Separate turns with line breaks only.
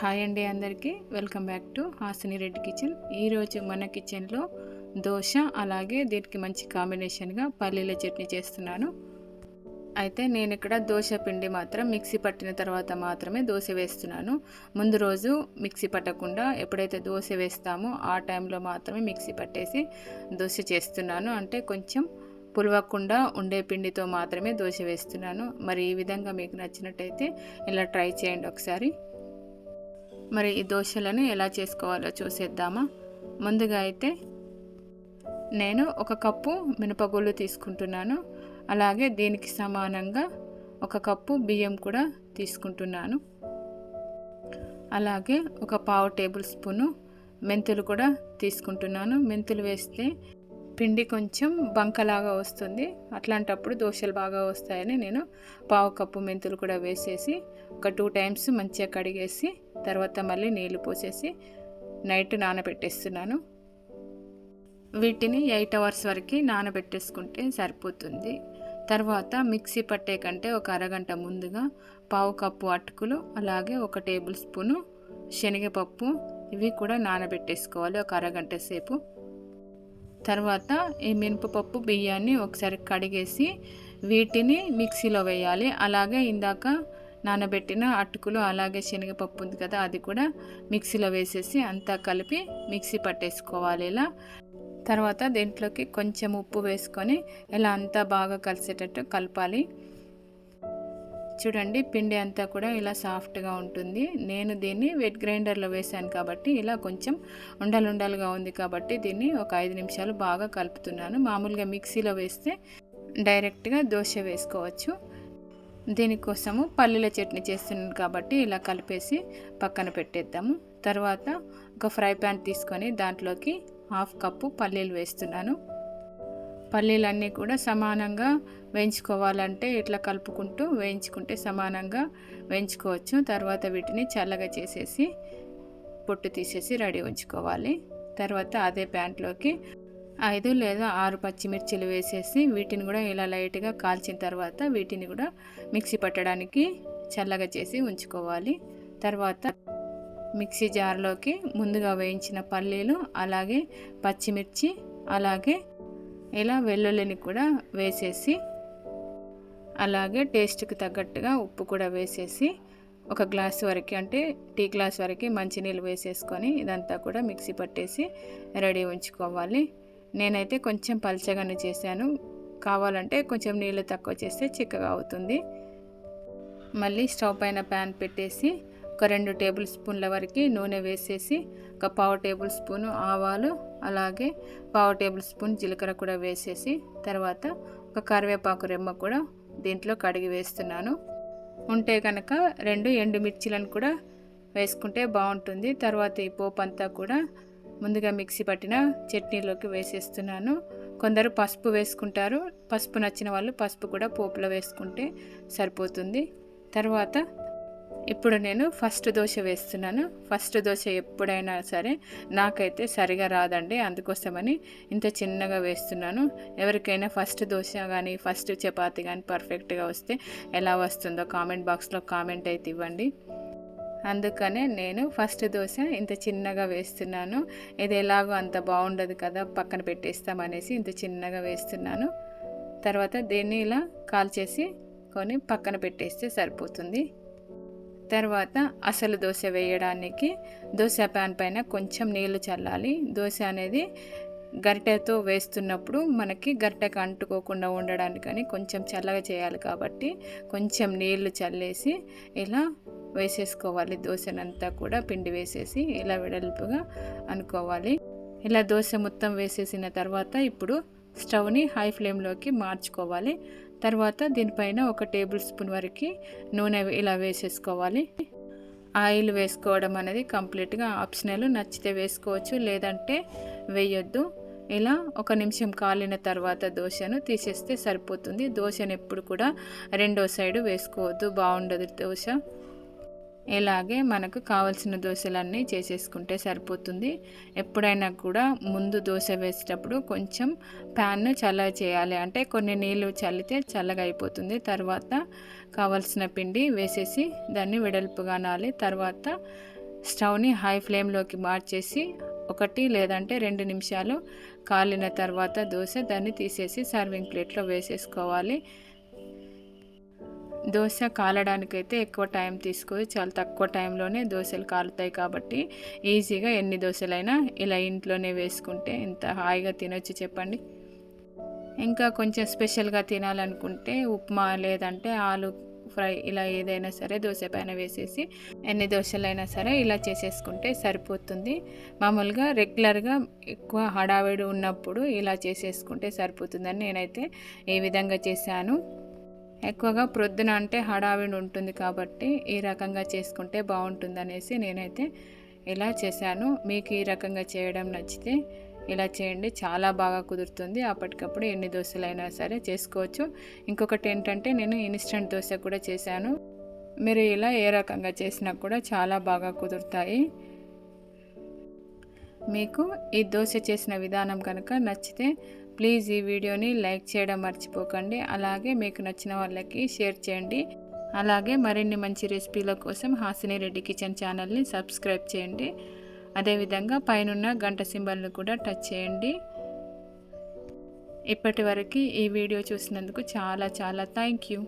Hi అండి అందరికీ. Welcome back to Hasini Reddy kitchen. ఈరోజు మన కిచెన్లో దోశ అలాగే దీనికి మంచి కాంబినేషన్గా పల్లీల చట్నీ చేస్తున్నాను. అయితే నేను ఇక్కడ దోశ పిండి మాత్రం మిక్సీ పట్టిన తర్వాత మాత్రమే దోశ వేస్తున్నాను. ముందు రోజు మిక్సీ పట్టకుండా ఎప్పుడైతే దోశ వేస్తామో ఆ టైంలో మాత్రమే మిక్సీ పట్టేసి దోశ చేస్తున్నాను. అంటే కొంచెం పులవకుండా ఉండే పిండితో మాత్రమే దోశ వేస్తున్నాను. మరి ఈ విధంగా మీకు నచ్చినట్టయితే ఇలా ట్రై చేయండి ఒకసారి. మరి ఈ దోశలను ఎలా చేసుకోవాలో చూసేద్దామా? ముందుగా అయితే నేను ఒక కప్పు మినపగుళ్ళు తీసుకుంటున్నాను. అలాగే దీనికి సమానంగా ఒక కప్పు బియ్యం కూడా తీసుకుంటున్నాను. అలాగే ఒక పావు టేబుల్ స్పూను మెంతులు కూడా తీసుకుంటున్నాను. మెంతులు వేస్తే పిండి కొంచెం బంకలాగా వస్తుంది. అట్లాంటప్పుడు దోశలు బాగా వస్తాయని నేను పావు కప్పు మెంతులు కూడా వేసేసి ఒక టూ టైమ్స్ మంచిగా కడిగేసి తర్వాత మళ్ళీ నీళ్ళు పోసేసి నైట్ నానబెట్టేస్తున్నాను. వీటిని ఎయిట్ అవర్స్ వరకు నానబెట్టేసుకుంటే సరిపోతుంది. తర్వాత మిక్సీ పట్టే కంటే ఒక అరగంట ముందుగా పావు కప్పు అటుకులు అలాగే ఒక టేబుల్ స్పూను శనగపప్పు ఇవి కూడా నానబెట్టేసుకోవాలి. ఒక అరగంట సేపు తర్వాత ఈ మినపపప్పు బియ్యాన్ని ఒకసారి కడిగేసి వీటిని మిక్సీలో వేయాలి. అలాగే ఇందాక నానబెట్టిన అటుకులు అలాగే శనగపప్పు ఉంది కదా అది కూడా మిక్సీలో వేసేసి అంతా కలిపి మిక్సీ పట్టేసుకోవాలి ఇలా. తర్వాత దీంట్లోకి కొంచెం ఉప్పు వేసుకొని ఇలా అంతా బాగా కలిసేటట్టు కలపాలి. చూడండి పిండి అంతా కూడా ఇలా సాఫ్ట్గా ఉంటుంది. నేను దీన్ని వెట్ గ్రైండర్లో వేసాను కాబట్టి ఇలా కొంచెం ఉండలుండలుగా ఉంది కాబట్టి దీన్ని ఒక ఐదు నిమిషాలు బాగా కలుపుతున్నాను. మామూలుగా మిక్సీలో వేస్తే డైరెక్ట్గా దోశ వేసుకోవచ్చు. దీనికోసము పల్లీల చట్నీ చేస్తున్నాను కాబట్టి ఇలా కలిపేసి పక్కన పెట్టేద్దాము. తర్వాత ఒక ఫ్రై ప్యాన్ తీసుకొని దాంట్లోకి హాఫ్ కప్పు పల్లీలు వేస్తున్నాను. పల్లీలన్నీ కూడా సమానంగా వేయించుకోవాలంటే ఇట్లా కలుపుకుంటూ వేయించుకుంటే సమానంగా వేయించుకోవచ్చు. తర్వాత వీటిని చల్లగా చేసేసి పొట్టు తీసేసి రెడీ ఉంచుకోవాలి. తర్వాత అదే ప్యాంట్లోకి ఐదు లేదా ఆరు పచ్చిమిర్చిలు వేసేసి వీటిని కూడా ఇలా లైట్గా కాల్చిన తర్వాత వీటిని కూడా మిక్సీ పట్టడానికి చల్లగా చేసి ఉంచుకోవాలి. తర్వాత మిక్సీ జార్లోకి ముందుగా వేయించిన పల్లీలు అలాగే పచ్చిమిర్చి అలాగే ఇలా వెల్లుల్లిని కూడా వేసేసి అలాగే టేస్ట్కి తగ్గట్టుగా ఉప్పు కూడా వేసేసి ఒక గ్లాస్ వరకు అంటే టీ గ్లాస్ వరకు మంచినీళ్ళు వేసేసుకొని ఇదంతా కూడా మిక్సీ పట్టేసి రెడీ ఉంచుకోవాలి. నేనైతే కొంచెం పల్చగానే చేశాను. కావాలంటే కొంచెం నీళ్ళు తక్కువ చేస్తే చిక్కగా అవుతుంది. మళ్ళీ స్టవ్ పైన ప్యాన్ పెట్టేసి ఒక రెండు టేబుల్ స్పూన్ల వరకు నూనె వేసేసి ఒక పావు టేబుల్ స్పూను ఆవాలు అలాగే పావు టేబుల్ స్పూన్ జీలకర్ర కూడా వేసేసి తర్వాత ఒక కరివేపాకు రెమ్మ కూడా దీంట్లో కడిగి వేస్తున్నాను. ఉంటే కనుక రెండు ఎండుమిర్చిలను కూడా వేసుకుంటే బాగుంటుంది. తర్వాత ఈ పోపు అంతా కూడా ముందుగా మిక్సీ పట్టిన చట్నీలోకి వేసేస్తున్నాను. కొందరు పసుపు వేసుకుంటారు. పసుపు నచ్చిన వాళ్ళు పసుపు కూడా పోపులో వేసుకుంటే సరిపోతుంది. తర్వాత ఇప్పుడు నేను ఫస్ట్ దోశ వేస్తున్నాను. ఫస్ట్ దోశ ఎప్పుడైనా సరే నాకైతే సరిగా రాదండి. అందుకోసమని ఇంత చిన్నగా వేస్తున్నాను. ఎవరికైనా ఫస్ట్ దోశ కానీ ఫస్ట్ చపాతి కానీ పర్ఫెక్ట్గా వస్తే ఎలా వస్తుందో కామెంట్ బాక్స్లో కామెంట్ అయితే ఇవ్వండి. అందుకనే నేను ఫస్ట్ దోశ ఇంత చిన్నగా వేస్తున్నాను. ఇది ఎలాగో అంత బాగుండదు కదా పక్కన పెట్టేస్తామనేసి ఇంత చిన్నగా వేస్తున్నాను. తర్వాత దీన్ని ఇలా కాల్చేసి కొని పక్కన పెట్టేస్తే సరిపోతుంది. తర్వాత అసలు దోశ వేయడానికి దోశ ప్యాన్ పైన కొంచెం నీళ్ళు చల్లాలి. దోశ అనేది గరిటెతో వేస్తున్నప్పుడు మనకి గరిటెకు అంటుకోకుండా ఉండడానికని కొంచెం చల్లగా చేయాలి కాబట్టి కొంచెం నీళ్ళు చల్లేసి ఇలా వేసేసుకోవాలి. దోశనంతా కూడా పిండి వేసేసి ఇలా వెడల్పుగా అనుకోవాలి. ఇలా దోశ మొత్తం వేసేసిన తర్వాత ఇప్పుడు స్టవ్ని హై ఫ్లేమ్లోకి మార్చుకోవాలి. తర్వాత దీనిపైన ఒక టేబుల్ స్పూన్ వరకు నూనె ఇలా వేసేసుకోవాలి. ఆయిల్ వేసుకోవడం అనేది కంప్లీట్గా ఆప్షనల్. నచ్చితే వేసుకోవచ్చు లేదంటే వేయొద్దు. ఇలా ఒక నిమిషం కాలిన తర్వాత దోశను తీసేస్తే సరిపోతుంది. దోశను ఎప్పుడు కూడా రెండో సైడు వేసుకోవద్దు. బాగుండదు దోశ. ఇలాగే మనకు కావలసిన దోశలన్నీ చేసేసుకుంటే సరిపోతుంది. ఎప్పుడైనా కూడా ముందు దోశ వేసేటప్పుడు కొంచెం ప్యాన్ను చల్లగా చేయాలి. అంటే కొన్ని నీళ్ళు చల్లితే చల్లగా అయిపోతుంది. తర్వాత కావలసిన పిండి వేసేసి దాన్ని వెడల్పుగా నాలి తర్వాత స్టవ్ని హై ఫ్లేమ్లోకి మార్చేసి ఒకటి లేదంటే రెండు నిమిషాలు కాలిన తర్వాత దోశ దాన్ని తీసేసి సర్వింగ్ ప్లేట్లో వేసేసుకోవాలి. దోశ కాలడానికైతే ఎక్కువ టైం తీసుకోదు. చాలా తక్కువ టైంలోనే దోశలు కాలుతాయి కాబట్టి ఈజీగా ఎన్ని దోశలైనా ఇలా ఇంట్లోనే వేసుకుంటే ఎంత హాయిగా తినొచ్చు చెప్పండి. ఇంకా కొంచెం స్పెషల్గా తినాలనుకుంటే ఉప్మా లేదంటే ఆలు ఫ్రై ఇలా ఏదైనా సరే దోశ పైన వేసేసి ఎన్ని దోశలైనా సరే ఇలా చేసేసుకుంటే సరిపోతుంది. మామూలుగా రెగ్యులర్గా ఎక్కువ హడావిడి ఉన్నప్పుడు ఇలా చేసేసుకుంటే సరిపోతుందని నేనైతే ఈ విధంగా చేశాను. ఎక్కువగా ప్రొద్దున అంటే హడావిడి ఉంటుంది కాబట్టి ఈ రకంగా చేసుకుంటే బాగుంటుంది అనేసి నేనైతే ఇలా చేశాను. మీకు ఈ రకంగా చేయడం నచ్చితే ఇలా చేయండి. చాలా బాగా కుదురుతుంది. అప్పటికప్పుడు ఎన్ని దోశలైనా సరే చేసుకోవచ్చు. ఇంకొకటి ఏంటంటే నేను ఇన్స్టెంట్ దోశ కూడా చేశాను. మీరు ఇలా ఏ రకంగా చేసినా కూడా చాలా బాగా కుదురుతాయి. మీకు ఈ దోశ చేసిన విధానం కనుక నచ్చితే ప్లీజ్ ఈ వీడియోని లైక్ చేయడం మర్చిపోకండి. అలాగే మీకు నచ్చిన వాళ్ళకి షేర్ చేయండి. అలాగే మరిన్ని మంచి రెసిపీల కోసం హాసిని రెడ్డి కిచెన్ ఛానల్ని సబ్స్క్రైబ్ చేయండి. అదేవిధంగా పైనున్న గంట సింబల్ను కూడా టచ్ చేయండి. ఇప్పటి వరకు ఈ వీడియో చూసినందుకు చాలా చాలా థ్యాంక్ యూ.